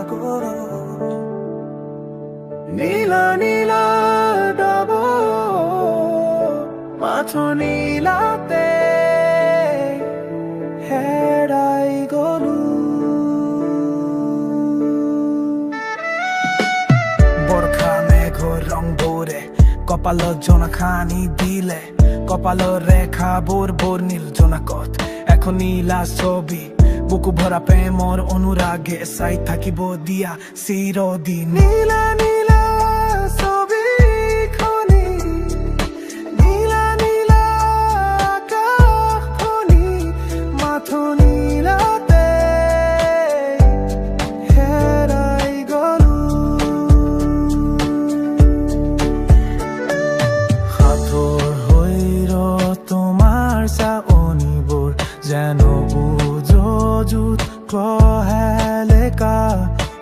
সাগর। নীলা নীলা ডব math নীলাতে হেরাই গলু। বরখা মেঘ রং বোরে কপাল জনখানি দিলে, কপাল রেখা বোর বোর নীল জনাকত। এখন নীলা ছবি বুকু ভরা প্ৰেমৰ অনুরাগে চাই থাকিব দিয়া চিৰদিন নীলা নীলা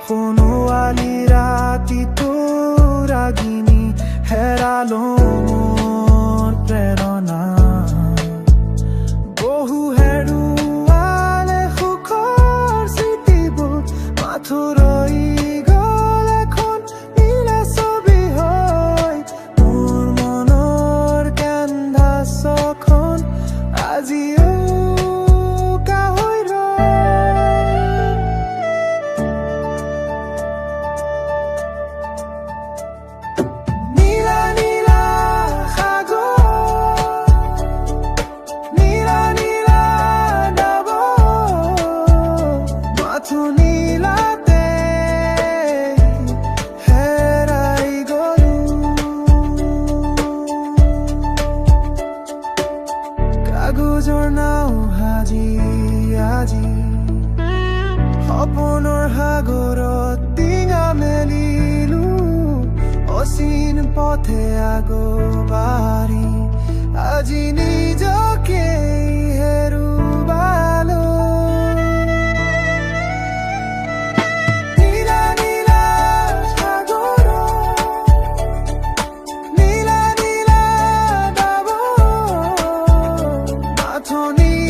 সোণোৱালী রাতি তো রাগিনী মোৰ নাও সাজি আজি। সপোনৰ সাগৰত টিঙা মেলিলো অচিন পথে আগবাঢ়ি আজি নিজকে মাথো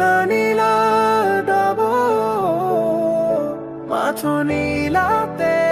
নীলা নীলা ডব মাথো নীলাতে